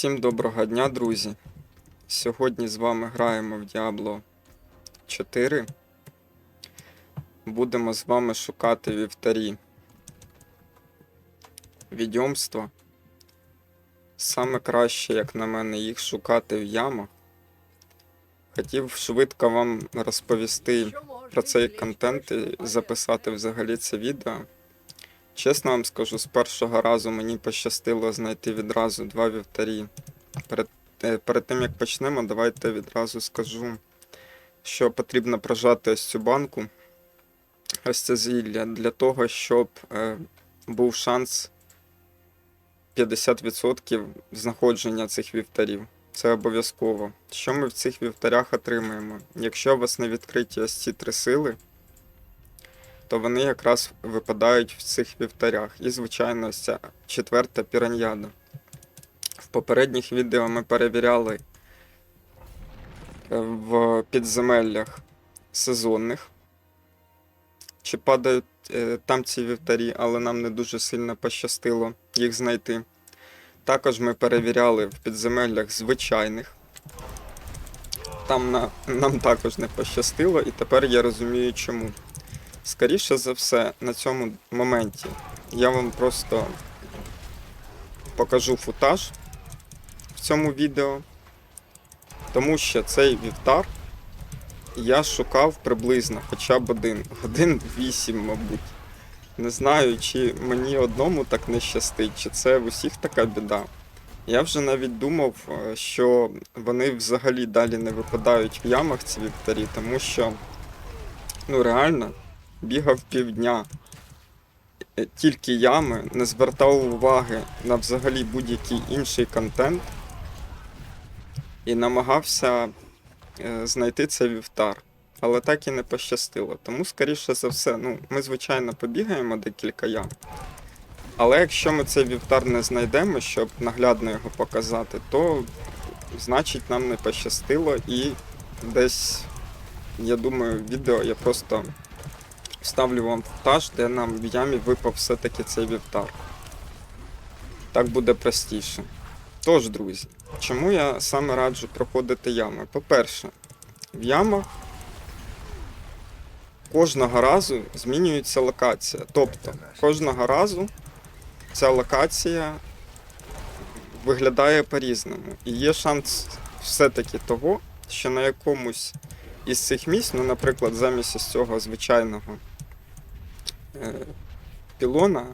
Всім доброго дня, друзі. Сьогодні з вами граємо в Diablo 4. Будемо з вами шукати вівтарі. Відьомства. Саме краще, як на мене, їх шукати в ямах. Хотів швидко вам розповісти про цей контент і записати взагалі це відео. Чесно вам скажу, з першого разу мені пощастило знайти відразу два вівтарі. Перед, е, перед тим як почнемо, давайте відразу скажу, що потрібно прожати ось цю банку, ось це зілля, для того, щоб е, був шанс 50% знаходження цих вівтарів. Це обов'язково. Що ми в цих вівтарях отримаємо? Якщо у вас не відкриті ось ці три сили, то вони якраз випадають в цих вівтарях. І, звичайно, ця четверта піраньяда. В попередніх відео ми перевіряли е, в підземеллях сезонних, чи падають е, там ці вівтарі, але нам не дуже сильно пощастило їх знайти. Також ми перевіряли в підземеллях звичайних. Там на, нам також не пощастило, і тепер я розумію чому. Скоріше за все, на цьому моменті я вам просто покажу футаж в цьому відео, тому що цей вівтар я шукав приблизно хоча б один, годин 8, мабуть. Не знаю, чи мені одному так не щастить, чи це в усіх така біда. Я вже навіть думав, е, що вони взагалі далі не випадають в ямах ці вівтарі, тому що ну реально бігав півдня. Е, Тільки ями, не звертав уваги на взагалі будь-який інший контент і намагався е, знайти цей вівтар. Але так і не пощастило. Тому, скоріше за все, ну, ми, звичайно, побігаємо декілька ям. Але якщо ми цей вівтар не знайдемо, щоб наглядно його показати, то значить нам не пощастило і десь, я думаю, відео я просто Вставлю вам футаж, де нам в ямі випав все-таки цей вівтар. Так буде простіше. Тож, друзі, чому я саме раджу проходити ями? По-перше, в ямах кожного разу змінюється локація. Тобто, кожного разу ця локація виглядає по-різному. І є шанс все-таки того, що на якомусь із цих місць, ну, наприклад, замість цього звичайного пілона,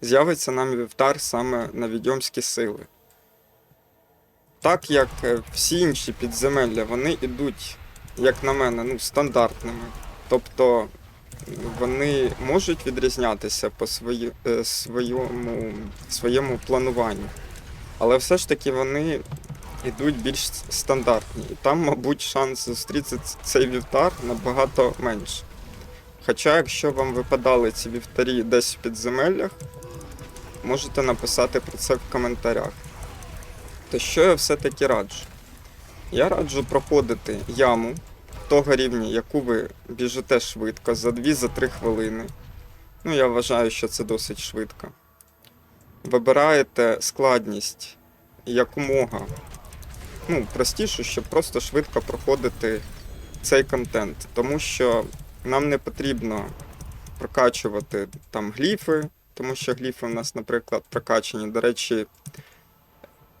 з'явиться нам вівтар саме на відьомські сили. Так як е, всі інші підземелля, вони йдуть, як на мене, ну, стандартними. Тобто вони можуть відрізнятися по свої, е, своєму, своєму плануванню. Але все ж таки вони йдуть більш стандартні. І там, мабуть, шанс зустріти цей вівтар набагато менше. Хоча, якщо вам випадали ці вівтарі десь в підземеллях, можете написати про це в коментарях. То що я все-таки раджу? Я раджу проходити яму того рівня, яку ви біжите швидко, за 2-3 хвилини. Ну, я вважаю, що це досить швидко. Вибираєте складність якомога ну, простіше, щоб просто швидко проходити цей контент. Тому що нам не потрібно прокачувати там гліфи, тому що гліфи в нас, наприклад, прокачані. До речі,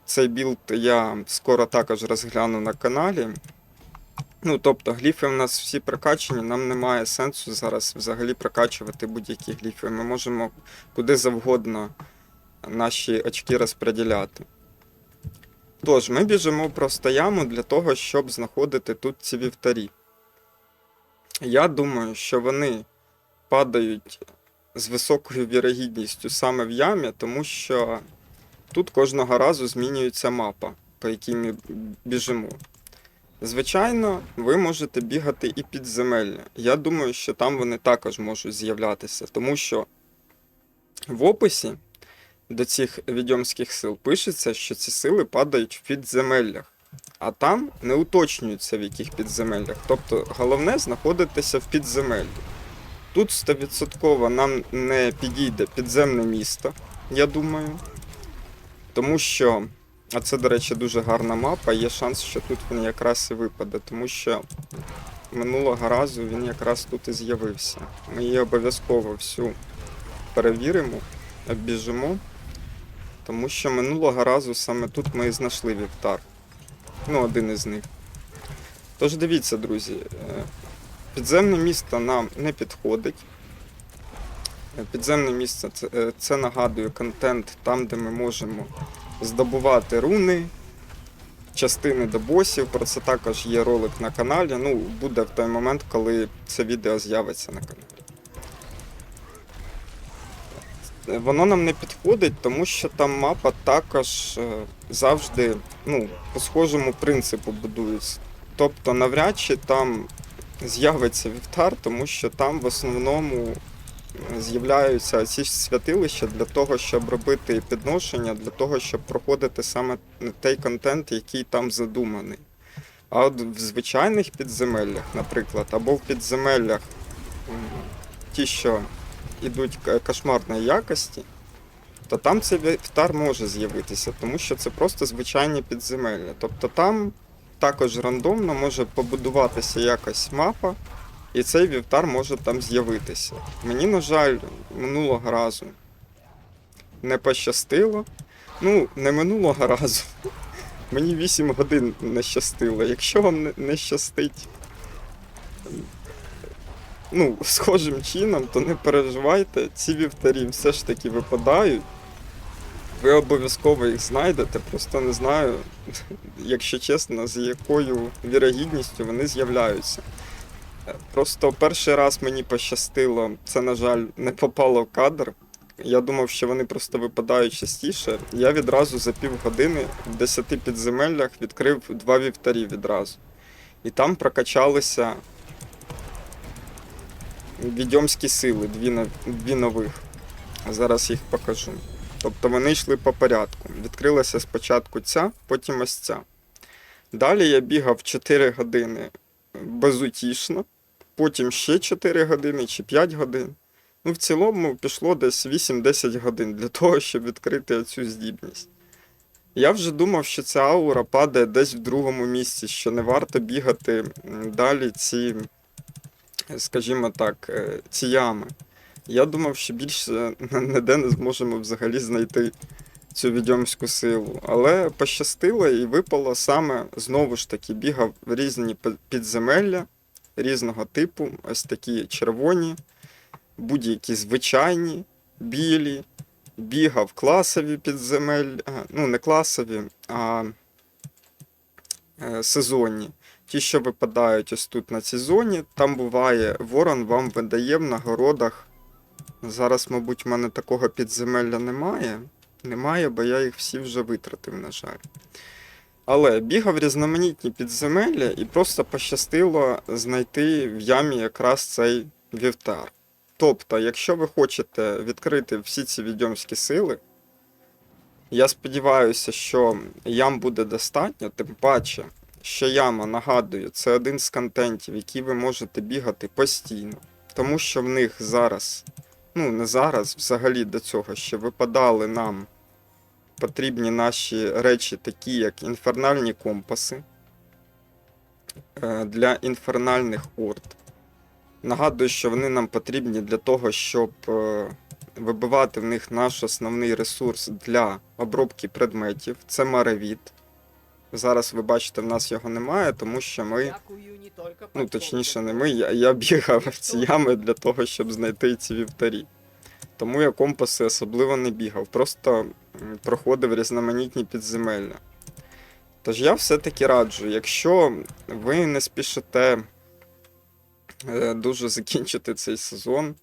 цей білд я скоро також розгляну на каналі. Ну, тобто, гліфи в нас всі прокачані, нам немає сенсу зараз взагалі прокачувати будь-які гліфи. Ми можемо куди завгодно наші очки розподіляти. Тож, ми біжимо просто яму для того, щоб знаходити тут ці вівтарі. Я думаю, що вони падають з високою вірогідністю саме в ямі, тому що тут кожного разу змінюється мапа, по якій ми біжимо. Звичайно, ви можете бігати і підземелля. Я думаю, що там вони також можуть з'являтися, тому що в описі до цих відьомських сил пишеться, що ці сили падають в підземеллях, а там не уточнюється в яких підземеллях. Тобто головне знаходитися в підземеллі. Тут 100% нам не підійде підземне місто, я думаю. Тому що А це, до речі, дуже гарна мапа. Є шанс, що тут він якраз і випаде, тому що минулого разу він якраз тут і з'явився. Ми її обов'язково всю перевіримо, обіжимо, тому що минулого разу саме тут ми і знайшли вівтар. Ну, один із них. Тож дивіться, друзі, е, підземне місто нам не підходить. Е, Підземне місце це, е, це нагадує контент там, де ми можемо здобувати руни, частини до босів. Про це також є ролик на каналі. Ну, буде в той момент, коли це відео з'явиться на каналі. Воно нам не підходить, тому що там мапа також е, завжди ну, по схожому принципу будується. Тобто навряд чи там з'явиться вівтар, тому що там в основному з'являються ці святилища для того, щоб робити підношення, для того, щоб проходити саме той контент, який там задуманий. А от в звичайних підземеллях, наприклад, або в підземеллях ті, що йдуть к- кошмарної якості, то там цей вівтар може з'явитися, тому що це просто звичайні підземелля. Тобто там також рандомно може побудуватися якась мапа, і цей вівтар може там з'явитися. Мені, на жаль, минулого разу не пощастило. Ну, не минулого разу. Мені 8 годин не щастило. Якщо вам не щастить ну, схожим чином, то не переживайте, ці вівтарі все ж таки випадають. Ви обов'язково їх знайдете, просто не знаю, якщо чесно, з якою вірогідністю вони з'являються. Просто перший раз мені пощастило, це, на жаль, не попало в кадр. Я думав, що вони просто випадають частіше. Я відразу за півгодини в 10 підземеллях відкрив два вівтарі відразу. І там прокачалися відьомські сили, дві, дві нових. Зараз їх покажу. Тобто вони йшли по порядку. Відкрилася спочатку ця, потім ось ця. Далі я бігав 4 години безутішно, потім ще 4 години чи 5 годин. Ну, в цілому пішло десь 8-10 годин для того, щоб відкрити цю здібність. Я вже думав, що ця аура падає десь в другому місці, що не варто бігати далі ці, скажімо так, е, ці ями. Я думав, що більше ніде не зможемо взагалі знайти цю відьомську силу. Але пощастило і випало саме знову ж таки бігав в різні підземелля різного типу, ось такі червоні, будь-які звичайні, білі, бігав класові підземелля, ну не класові, а е, сезонні. Ті, що випадають ось тут на цій зоні, там буває, ворон вам видає в нагородах. Зараз, мабуть, в мене такого підземелля немає. Немає, бо я їх всі вже витратив, на жаль. Але бігав різноманітні підземелля і просто пощастило знайти в ямі якраз цей вівтар. Тобто, якщо ви хочете відкрити всі ці відьомські сили, я сподіваюся, що ям буде достатньо, тим паче, що яма, нагадую, це один з контентів, який ви можете бігати постійно. Тому що в них зараз, ну не зараз, взагалі до цього, що випадали нам потрібні наші речі, такі як інфернальні компаси е, для інфернальних орд. Нагадую, що вони нам потрібні для того, щоб е, вибивати в них наш основний ресурс для обробки предметів. Це маревіт. Зараз ви бачите, в нас його немає, тому що ми. Ну, точніше, не ми, я, я бігав в ці ями для того, щоб знайти ці вівтарі. Тому я компаси особливо не бігав, просто проходив різноманітні підземелля. Тож я все-таки раджу, якщо ви не спішите е, дуже закінчити цей сезон,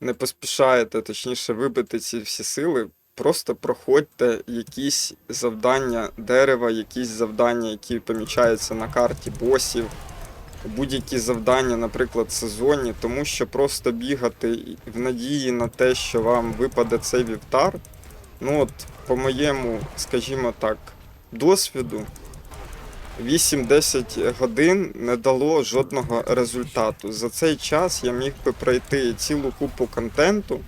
не поспішаєте, точніше, вибити ці всі сили, просто проходьте якісь завдання дерева, якісь завдання, які помічаються на карті босів, будь-які завдання, наприклад, сезонні, тому що просто бігати в надії на те, що вам випаде цей вівтар. Ну от, по моєму, скажімо так, досвіду, 8-10 годин не дало жодного результату. За цей час я міг би пройти цілу купу контенту,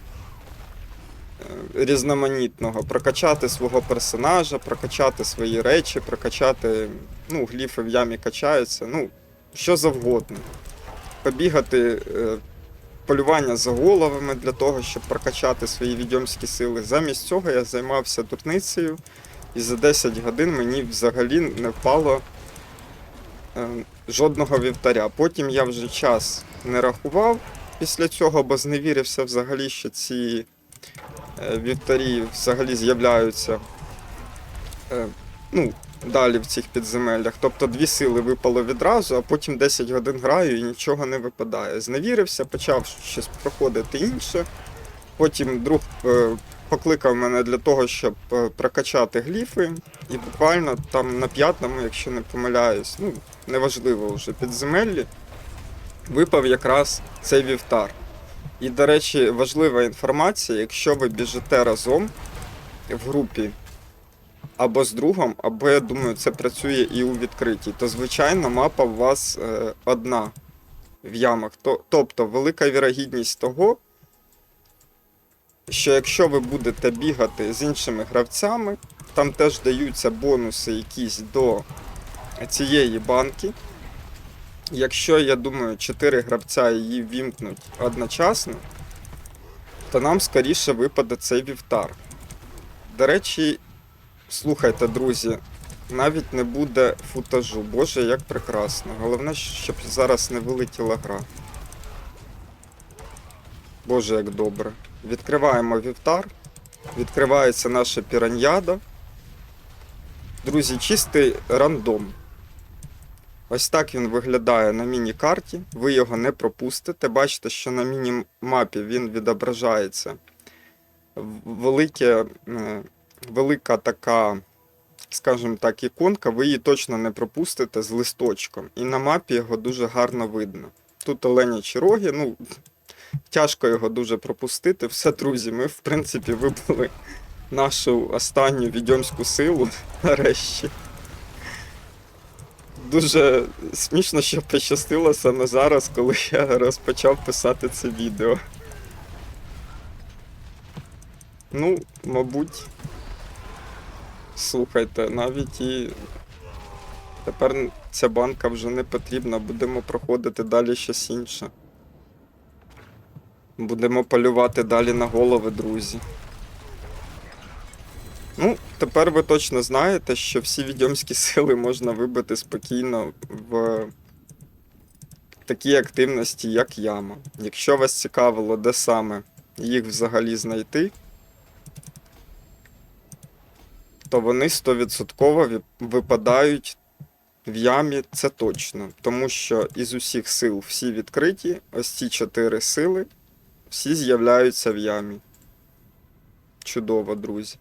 різноманітного. Прокачати свого персонажа, прокачати свої речі, прокачати. Ну, гліфи в ямі качаються, ну, що завгодно. Побігати. Е, полювання за головами для того, щоб прокачати свої відьомські сили. Замість цього я займався дурницею, і за 10 годин мені взагалі не впало е, жодного вівтаря. Потім я вже час не рахував після цього, бо зневірився взагалі, що ці вівтарі взагалі з'являються е, ну, далі в цих підземеллях. Тобто дві сили випало відразу, а потім 10 годин граю і нічого не випадає. Зневірився, почав щось проходити інше. Потім друг е, покликав мене для того, щоб е, прокачати гліфи. І буквально там на п'ятому, якщо не помиляюсь, ну, неважливо вже підземеллі, випав якраз цей вівтар. І, до речі, важлива інформація, якщо ви біжите разом в групі або з другом, або я думаю, це працює і у відкритій, то звичайно мапа у вас е, одна в ямах. Тобто велика вірогідність того, що якщо ви будете бігати з іншими гравцями, там теж даються бонуси якісь до цієї банки. Якщо, я думаю, 4 гравця її вімкнуть одночасно, то нам скоріше випаде цей вівтар. До речі, слухайте, друзі, навіть не буде футажу. Боже, як прекрасно. Головне, щоб зараз не вилетіла гра. Боже, як добре. Відкриваємо вівтар. Відкривається наша піраньяда. Друзі, чистий рандом. Ось так він виглядає на міні-карті. Ви його не пропустите. Бачите, що на міні-мапі він відображається. Велике, е, велика така, скажімо так, іконка, ви її точно не пропустите з листочком. І на мапі його дуже гарно видно. Тут оленячі роги, ну, тяжко його дуже пропустити. Все, друзі, ми, в принципі, вибили нашу останню відьомську силу нарешті. Дуже смішно, що пощастило саме зараз, коли я розпочав писати це відео. Ну, мабуть, слухайте, навіть і тепер ця банка вже не потрібна, будемо проходити далі щось інше. Будемо полювати далі на голови, друзі. Ну, тепер ви точно знаєте, що всі відьомські сили можна вибити спокійно в такій активності, як яма. Якщо вас цікавило, де саме їх взагалі знайти, то вони 100% випадають в ямі, це точно. Тому що із усіх сил всі відкриті, ось ці чотири сили, всі з'являються в ямі. Чудово, друзі.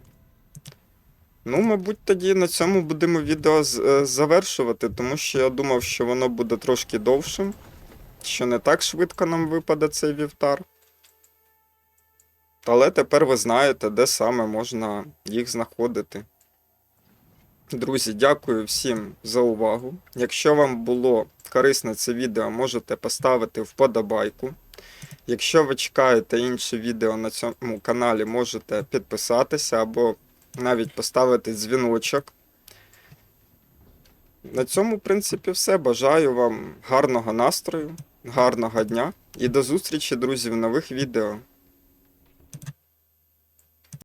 Ну, мабуть, тоді на цьому будемо відео е, завершувати, тому що я думав, що воно буде трошки довшим, що не так швидко нам випаде цей вівтар. Але тепер ви знаєте, де саме можна їх знаходити. Друзі, дякую всім за увагу. Якщо вам було корисне це відео, можете поставити вподобайку. Якщо ви чекаєте інше відео на цьому каналі, можете підписатися або навіть поставити дзвіночок. На цьому, в принципі, все. Бажаю вам гарного настрою, гарного дня і до зустрічі, друзі, в нових відео.